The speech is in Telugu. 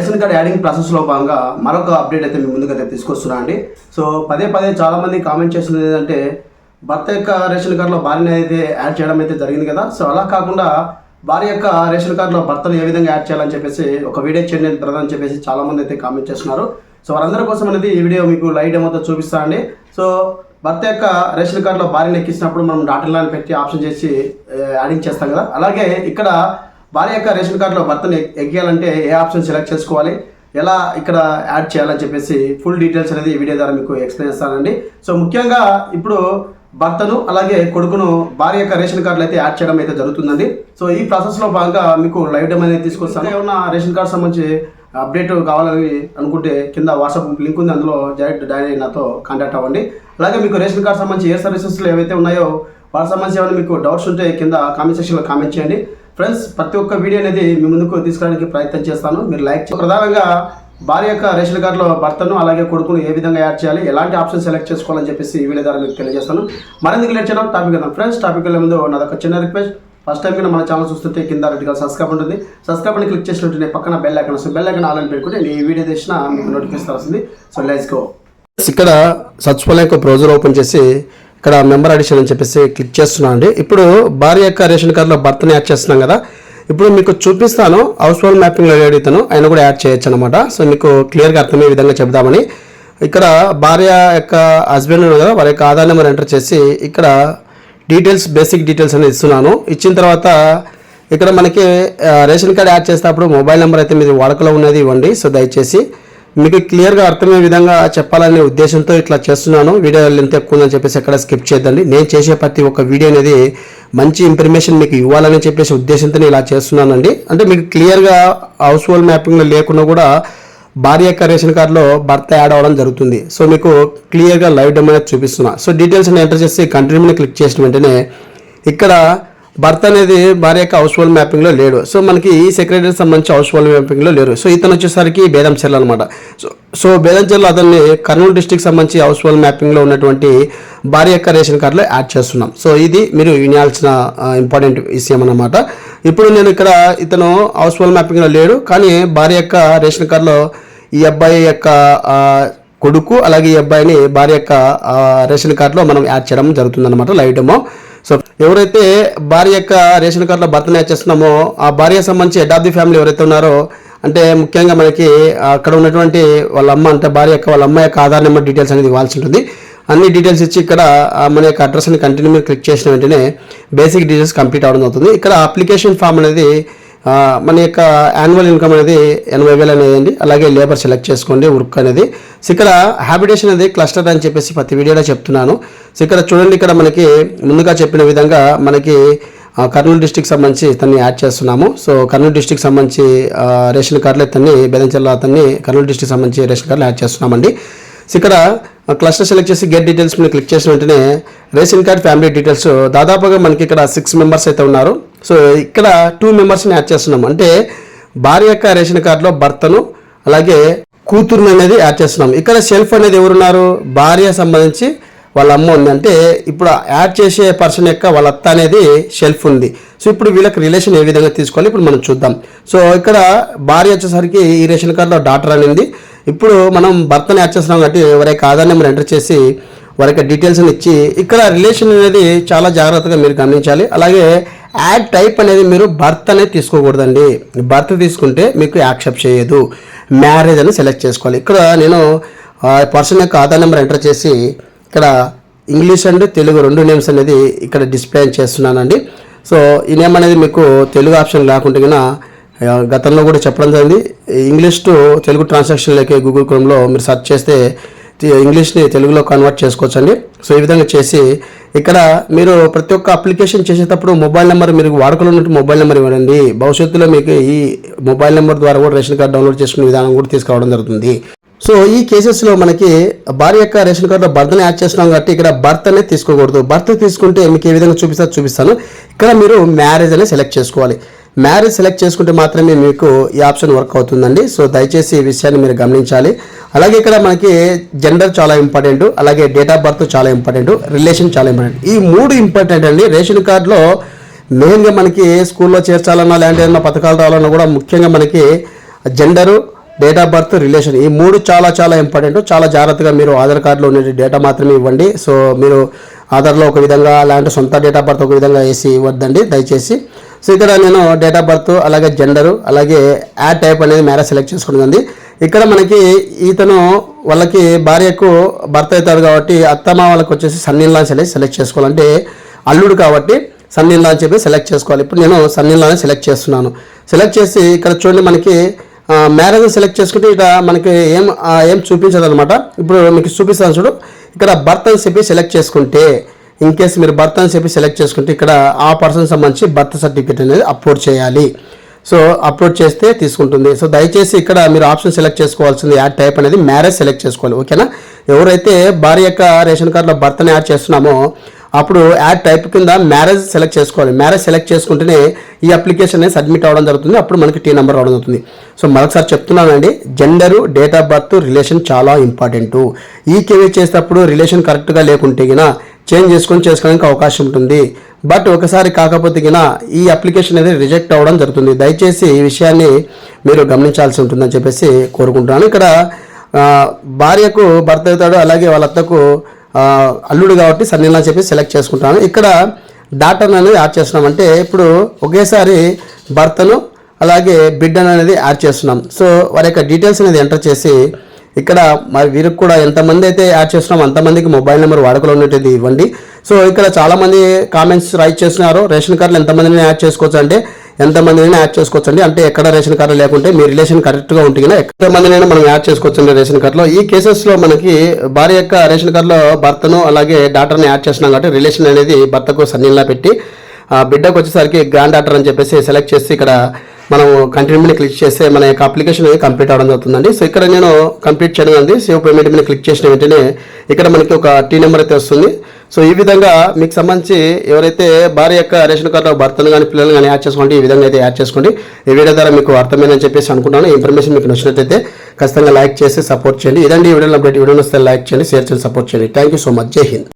రేషన్ కార్డ్ యాడింగ్ ప్రాసెస్లో భాగంగా మరొక అప్డేట్ అయితే మీ ముందుకైతే తీసుకొస్తున్నా అండి. సో పదే పదే చాలా మంది కామెంట్ చేస్తున్నది ఏంటంటే భర్త యొక్క రేషన్ కార్డులో భార్యని అయితే యాడ్ చేయడం అయితే జరిగింది కదా. సో అలా కాకుండా భార్య యొక్క రేషన్ కార్డులో భర్తను ఏ విధంగా యాడ్ చేయాలని చెప్పేసి ఒక వీడియో చేయండి బ్రదర్ అని చెప్పేసి చాలా మంది అయితే కామెంట్ చేస్తున్నారు. సో వారందరి కోసం అనేది ఈ వీడియో మీకు లైవ్ ఏమో చూపిస్తా అండి. సో భర్త యొక్క రేషన్ కార్డులో భార్యను ఎక్కించినప్పుడు మనం డాటర్ లైన్ పెట్టి ఆప్షన్ చేసి యాడింగ్ చేస్తాం కదా. అలాగే ఇక్కడ భార్య యొక్క రేషన్ కార్డులో భర్తను ఎగ్గేయాలంటే ఏ ఆప్షన్ సెలెక్ట్ చేసుకోవాలి? ఎలా ఇక్కడ యాడ్ చేయాలని చెప్పేసి ఫుల్ డీటెయిల్స్ అనేది ఈ వీడియో ద్వారా మీకు ఎక్స్ప్లెయిన్ చేస్తానండి. సో ముఖ్యంగా ఇప్పుడు భర్తను అలాగే కొడుకును భార్య యొక్క రేషన్ కార్డులు అయితే యాడ్ చేయడం అయితే జరుగుతుందండి. సో ఈ ప్రాసెస్లో భాగంగా మీకు లైవ్ డెమో అనేది తీసుకొస్తాను. ఏమన్నా రేషన్ కార్డు సంబంధించి అప్డేట్ కావాలని అనుకుంటే కింద వాట్సాప్ లింక్ ఉంది. అందులో డైరెక్ట్ డైరెక్ట్ నాతో కాంటాక్ట్ అవ్వండి. అలాగే మీకు రేషన్ కార్డు సంబంధించి ఏ సర్వీసెస్లో ఏవైతే ఉన్నాయో వాటి సంబంధించి ఏమైనా మీకు డౌట్స్ ఉంటే కింద కామెంట్ సెక్షన్లో కామెంట్ చేయండి. ఫ్రెండ్స్ ప్రతి ఒక్క వీడియో అనేది మీ ముందుకు తీసుకురావడానికి ప్రయత్నం చేస్తాను. మీరు లైక్ ప్రధానంగా భార్య యొక్క రేషన్ కార్డులో భర్తను అలాగే కొడుకును ఏ విధంగా యాడ్ చేయాలి ఎలాంటి ఆప్షన్ సెలెక్ట్ చేసుకోవాలని చెప్పేసి ఈ వీడియో ద్వారా మీకు తెలియజేస్తాను. మరింత లేట్ చేయడం టాపిక్ కదా ఫ్రెండ్స్ టాపిక్ వెళ్ళే ముందు నాదొక చిన్న రిక్వెస్ట్ ఫస్ట్ టైం కింద మన ఛానల్ చూస్తుంటే కింద రెడ్డిగా సబ్స్క్రైబ్ ఉంటుంది. సబ్స్క్రైబ్ అని క్లిక్ చేసినట్టు పక్కన బెల్ ఐకన్ వస్తుంది. బెల్ ఐకన్ ఆన్ పెట్టుకుంటే నేను ఈ వీడియో చేసిన మీకు నోటిఫికేషన్ వస్తుంది. సో లెట్స్ గో ఇక్కడ సచివాలయ యొక్క బ్రౌజర్ ఓపెన్ చేసి ఇక్కడ మెంబర్ అడిషన్ అని చెప్పేసి క్లిక్ చేస్తున్నాను అండి. ఇప్పుడు భార్య యొక్క రేషన్ కార్డులో భర్తని యాడ్ చేస్తున్నాం కదా. ఇప్పుడు మీకు చూపిస్తాను. హౌస్ హోల్డ్ మ్యాపింగ్లో అడుగుతాను ఆయన కూడా యాడ్ చేయొచ్చు అనమాట సో మీకు క్లియర్గా అర్థమయ్యే విధంగా చెప్దామని ఇక్కడ భార్య యొక్క హస్బెండ్ కదా వారి యొక్క ఆధార్ నెంబర్ ఎంటర్ చేసి ఇక్కడ డీటెయిల్స్ బేసిక్ డీటెయిల్స్ అనేది ఇస్తున్నాను. ఇచ్చిన తర్వాత ఇక్కడ మనకి రేషన్ కార్డ్ యాడ్ చేసేటప్పుడు మొబైల్ నెంబర్ అయితే మీది వాడుకలో ఉన్నది ఇవ్వండి. సో దయచేసి మీకు క్లియర్గా అర్థమయ్యే విధంగా చెప్పాలనే ఉద్దేశంతో ఇట్లా చేస్తున్నాను. వీడియో ఎంత ఎక్కువ ఉందని చెప్పేసి ఎక్కడ స్కిప్ చేద్దండి నేను చేసే ప్రతి ఒక్క వీడియో అనేది మంచి ఇన్ఫర్మేషన్ మీకు ఇవ్వాలని చెప్పేసి ఉద్దేశంతో ఇలా చేస్తున్నానండి. అంటే మీకు క్లియర్గా హౌస్ హోల్డ్ మ్యాపింగ్లో లేకుండా కూడా భార్య యొక్క రేషన్ కార్డులో భర్త యాడ్ అవ్వడం జరుగుతుంది. సో మీకు క్లియర్గా లైవ్ డెమో అనేది చూపిస్తున్నా. సో డీటెయిల్స్ ఎంటర్ చేసి కంటిన్యూ మీద క్లిక్ చేసిన వెంటనే ఇక్కడ భర్త అనేది భార్య యొక్క హౌస్ హోల్డ్ మ్యాపింగ్లో లేడు. సో మనకి ఈ సెక్రటరీకి సంబంధించి హౌస్ హోల్డ్ మ్యాపింగ్లో లేరు సో ఇతను వచ్చేసరికి బేదంచెర్ల అనమాట సో సో బేదంచెర్ల అతన్ని కర్నూలు డిస్టిక్ సంబంధించి హౌస్ హోల్డ్ మ్యాపింగ్లో ఉన్నటువంటి భార్య యొక్క రేషన్ కార్డులో యాడ్ చేస్తున్నాం. సో ఇది మీరు వినాల్సిన ఇంపార్టెంట్ విషయం అనమాట ఇప్పుడు నేను ఇక్కడ ఇతను హౌస్ హోల్డ్ మ్యాపింగ్లో లేడు. కానీ భార్య యొక్క రేషన్ కార్డులో ఈ అబ్బాయి యొక్క కొడుకు అలాగే ఈ అబ్బాయిని భార్య యొక్క రేషన్ కార్డులో మనం యాడ్ చేయడం జరుగుతుందన్నమాట. లైవ్ డెమో సో ఎవరైతే భార్య యొక్క రేషన్ కార్డులో భర్తను యాడ్ చేస్తున్నామో ఆ భార్య సంబంధించి హెడ్ ఆఫ్ ది ఫ్యామిలీ ఎవరైతే ఉన్నారో అంటే ముఖ్యంగా మనకి అక్కడ ఉన్నటువంటి వాళ్ళ అమ్మ అంటే భార్య యొక్క వాళ్ళ అమ్మ యొక్క ఆధార్ నెంబర్ డీటెయిల్స్ అనేది ఇవ్వాల్సి ఉంటుంది. అన్ని డీటెయిల్స్ ఇచ్చి ఇక్కడ మన యొక్క అడ్రస్ని కంటిన్యూ క్లిక్ చేసిన వెంటనే బేసిక్ డీటెయిల్స్ కంప్లీట్ అవడం అవుతుంది ఇక్కడ అప్లికేషన్ ఫామ్ అనేది మన యొక్క యాన్యువల్ ఇన్కమ్ అనేది ఎనభై వేలు అనేది అండి అలాగే లేబర్ సెలెక్ట్ చేసుకోండి వర్క్ అనేది. ఇక్కడ హ్యాబిటేషన్ అనేది క్లస్టర్ అని చెప్పేసి ప్రతి వీడియోలో చెప్తున్నాను. సో ఇక్కడ చూడండి ఇక్కడ మనకి ముందుగా చెప్పిన విధంగా మనకి కర్నూలు డిస్టిక్ సంబంధించి ఇతన్ని యాడ్ చేస్తున్నాము. సో కర్నూలు డిస్టిక్ సంబంధించి రేషన్ కార్డులు ఇతన్ని బెదంచెల్ల అతన్ని కర్నూలు డిస్టిక్ సంబంధించి రేషన్ కార్డులు యాడ్ చేస్తున్నామండి. ఇక్కడ క్లస్టర్ సెలెక్ట్ చేసి గెట్ డీటెయిల్స్ మీద క్లిక్ చేసిన వెంటనే రేషన్ కార్డ్ ఫ్యామిలీ డీటెయిల్స్ దాదాపుగా మనకి ఇక్కడ సిక్స్ మెంబర్స్ అయితే ఉన్నారు. సో ఇక్కడ టూ మెంబర్స్ని యాడ్ చేస్తున్నాం. అంటే భార్య యొక్క రేషన్ కార్డులో భర్తను అలాగే కూతురుని అనేది యాడ్ చేస్తున్నాం. ఇక్కడ సెల్ఫ్ అనేది ఎవరున్నారు? భార్య సంబంధించి వాళ్ళ అమ్మ ఉంది. అంటే ఇప్పుడు యాడ్ చేసే పర్సన్ యొక్క వాళ్ళ అత్త అనేది షెల్ఫ్ ఉంది. సో ఇప్పుడు వీళ్ళకి రిలేషన్ ఏ విధంగా తీసుకోవాలి? ఇప్పుడు మనం చూద్దాం. సో ఇక్కడ భార్య వచ్చేసరికి ఈ రేషన్ కార్డులో డాటర్ అనేది ఇప్పుడు మనం భర్తని యాడ్ చేస్తున్నాం కాబట్టి వారి యొక్క ఆధార్ నెంబర్ ఎంటర్ చేసి వారి యొక్క డీటెయిల్స్ని ఇచ్చి ఇక్కడ రిలేషన్ అనేది చాలా జాగ్రత్తగా మీరు గమనించాలి. అలాగే యాడ్ టైప్ అనేది మీరు భర్త అనేది తీసుకోకూడదండి. భర్త తీసుకుంటే మీకు యాక్సెప్ట్ చేయదు. మ్యారేజ్ అని సెలెక్ట్ చేసుకోవాలి. ఇక్కడ నేను పర్సన్ యొక్క ఆధార్ నెంబర్ ఎంటర్ చేసి ఇక్కడ ఇంగ్లీష్ అండ్ తెలుగు రెండు నేమ్స్ అనేది ఇక్కడ డిస్ప్లే చేస్తున్నానండి. సో ఈ నేమ్ అనేది మీకు తెలుగు ఆప్షన్ లేకుంటే కన్నా గతంలో కూడా చెప్పడం జరిగింది. ఇంగ్లీష్ టు తెలుగు ట్రాన్సాక్షన్లోకి గూగుల్ క్రోమ్లో మీరు సెర్చ్ చేస్తే ఇంగ్లీష్ని తెలుగులో కన్వర్ట్ చేసుకోవచ్చు అండి సో ఈ విధంగా చేసి ఇక్కడ మీరు ప్రతి ఒక్క అప్లికేషన్ చేసేటప్పుడు మొబైల్ నెంబర్ మీరు వాడుకలో ఉన్నట్టు మొబైల్ నెంబర్ ఇవ్వండి. భవిష్యత్తులో మీకు ఈ మొబైల్ నెంబర్ ద్వారా కూడా రేషన్ కార్డ్ డౌన్లోడ్ చేసుకునే విధానం కూడా తీసుకురావడం జరుగుతుంది. సో ఈ కేసెస్లో మనకి భార్య యొక్క రేషన్ కార్డులో భర్తని యాడ్ చేస్తున్నాం కాబట్టి ఇక్కడ భర్త అనేది తీసుకోకూడదు. భర్త తీసుకుంటే మీకు ఏ విధంగా చూపిస్తా చూపిస్తాను. ఇక్కడ మీరు మ్యారేజ్ అనేది సెలెక్ట్ చేసుకోవాలి. మ్యారేజ్ సెలెక్ట్ చేసుకుంటే మాత్రమే మీకు ఈ ఆప్షన్ వర్క్ అవుతుందండి. సో దయచేసి ఈ విషయాన్ని మీరు గమనించాలి. అలాగే ఇక్కడ మనకి జెండర్ చాలా ఇంపార్టెంట్ అలాగే డేట్ ఆఫ్ బర్త్ చాలా ఇంపార్టెంట్ రిలేషన్ చాలా ఇంపార్టెంట్ ఈ మూడు ఇంపార్టెంట్ అండి. రేషన్ కార్డులో మెయిన్గా మనకి స్కూల్లో చేర్చాలన్నా లేదంటే ఏదైనా పథకాలు రావాలన్నా కూడా ముఖ్యంగా మనకి gender date of birth relation ఈ మూడు చాలా చాలా ఇంపార్టెంట్ చాలా జాగ్రత్తగా మీరు ఆధార్ కార్డులో ఉండే డేటా మాత్రమే ఇవ్వండి. సో మీరు ఆధార్లో ఒక విధంగా అలాంటి సొంత డేట్ ఆఫ్ బర్త్ ఒక విధంగా వేసి ఇవ్వద్దండి. దయచేసి. సో ఇక్కడ నేను డేట్ ఆఫ్ బర్త్ అలాగే జెండరు అలాగే యాడ్ టైప్ అనేది మ్యారేజ్ సెలెక్ట్ చేసుకుంటుందండి ఇక్కడ మనకి ఇతను వాళ్ళకి భార్యకు భర్త అవుతాడు కాబట్టి అత్తమ్మ వాళ్ళకి వచ్చేసి సన్నిల్లా సెలెక్ట్ సెలెక్ట్ చేసుకోవాలంటే అల్లుడు కాబట్టి సన్నిల్లా అని చెప్పి సెలెక్ట్ చేసుకోవాలి. ఇప్పుడు నేను సన్నిల్లాని సెలెక్ట్ చేస్తున్నాను. సెలెక్ట్ చేసి ఇక్కడ చూడండి మనకి మ్యారేజ్ సెలెక్ట్ చేసుకుంటే ఇక్కడ మనకి ఏం ఏం చూపించదు అనమాట ఇప్పుడు మీకు చూపిస్తాను చూడు. ఇక్కడ బర్త్ అని చెప్పి సెలెక్ట్ చేసుకుంటే ఇన్ కేస్ మీరు బర్త్ అని చెప్పి సెలెక్ట్ చేసుకుంటే ఇక్కడ ఆ పర్సన్ సంబంధించి బర్త్ సర్టిఫికేట్ అనేది అప్లోడ్ చేయాలి. సో అప్లోడ్ చేస్తే తీసుకుంటుంది. సో దయచేసి ఇక్కడ మీరు ఆప్షన్ సెలెక్ట్ చేసుకోవాల్సింది యాడ్ టైప్ అనేది మ్యారేజ్ సెలెక్ట్ చేసుకోవాలి. ఓకేనా ఎవరైతే భార్య యొక్క రేషన్ కార్డులో బర్త్ని యాడ్ చేస్తున్నామో అప్పుడు యాడ్ టైప్ కింద మ్యారేజ్ సెలెక్ట్ చేసుకోవాలి. మ్యారేజ్ సెలెక్ట్ చేసుకుంటేనే ఈ అప్లికేషన్ అనేది సబ్మిట్ అవ్వడం జరుగుతుంది. అప్పుడు మనకి టీ నెంబర్ రావడం జరుగుతుంది. సో మరొకసారి చెప్తున్నానండి gender date of birth relation చాలా ఇంపార్టెంట్ ఈ కేవీ చేసేటప్పుడు రిలేషన్ కరెక్ట్గా లేకుంటే గిన చేంజ్ చేసుకొని చేసుకోవడానికి అవకాశం ఉంటుంది. బట్ ఒకసారి కాకపోతే గిన ఈ అప్లికేషన్ అనేది రిజెక్ట్ అవ్వడం జరుగుతుంది. దయచేసి ఈ విషయాన్ని మీరు గమనించాల్సి ఉంటుందని చెప్పేసి కోరుకుంటున్నాను. ఇక్కడ భార్యకు భర్త అవుతాడు అలాగే వాళ్ళ అత్తకు అల్లుడు కాబట్టి సన్నీలా చెప్పి సెలెక్ట్ చేసుకుంటాను. ఇక్కడ డాటర్ అనేది యాడ్ చేస్తున్నాం. అంటే ఇప్పుడు ఒకేసారి భర్తను అలాగే బిడ్డను అనేది యాడ్ చేస్తున్నాం. సో వారి యొక్క డీటెయిల్స్ అనేది ఎంటర్ చేసి ఇక్కడ మరి వీరికి కూడా ఎంతమంది అయితే యాడ్ చేస్తున్నాం అంతమందికి మొబైల్ నెంబర్ వాడుకలో ఉండేది ఇవ్వండి. సో ఇక్కడ చాలామంది కామెంట్స్ రైట్ చేస్తున్నారు. రేషన్ కార్డులు ఎంతమందిని యాడ్ చేసుకోవచ్చు అంటే ఎంతమందినైనా యాడ్ చేసుకోవచ్చు అండి అంటే ఎక్కడ రేషన్ కార్డు లేకుంటే మీ రిలేషన్ కరెక్ట్గా ఉంటే ఎక్కడ మందినైనా మనం యాడ్ చేసుకోవచ్చు అండి రేషన్ కార్డులో. ఈ కేసెస్లో మనకి భార్య యొక్క రేషన్ కార్డులో భర్తను అలాగే డాటర్ని యాడ్ చేసినాం కాబట్టి రిలేషన్ అనేది భర్తకు సన్నిలా పెట్టి ఆ బిడ్డకు వచ్చేసరికి గ్రాండ్ డాటర్ అని చెప్పేసి సెలెక్ట్ చేసి ఇక్కడ మనం కంటిన్యూ మీద క్లిక్ చేస్తే మన యొక్క అప్లికేషన్ అనేది కంప్లీట్ అవడం జరుగుతుందండి. సో ఇక్కడ నేను కంప్లీట్ చేయడం ఉంది సేవ్ పేమెంట్ మీద క్లిక్ చేసిన వెంటనే ఇక్కడ మనకి ఒక టీ నెంబర్ అయితే వస్తుంది. సో ఈ విధంగా మీకు సంబంధించి ఎవరైతే భార్య యొక్క రేషన్ కార్డులో భర్తను కానీ పిల్లలు కానీ యాడ్ చేసుకోండి ఈ విధంగా అయితే యాడ్ చేసుకోండి. ఈ వీడియో ద్వారా మీకు అర్థమైందని చెప్పేసి అనుకుంటాను ఇన్ఫర్మేషన్ మీకు నచ్చినట్లయితే ఖచ్చితంగా లైక్ చేసి సపోర్ట్ చేయండి. ఇదండి ఈ వీడియోలో అప్డేట్. వీడియో వస్తే లైక్ చేయండి షేర్ చేయండి సపోర్ట్ చేయండి. Thank you so much. జై హింద్.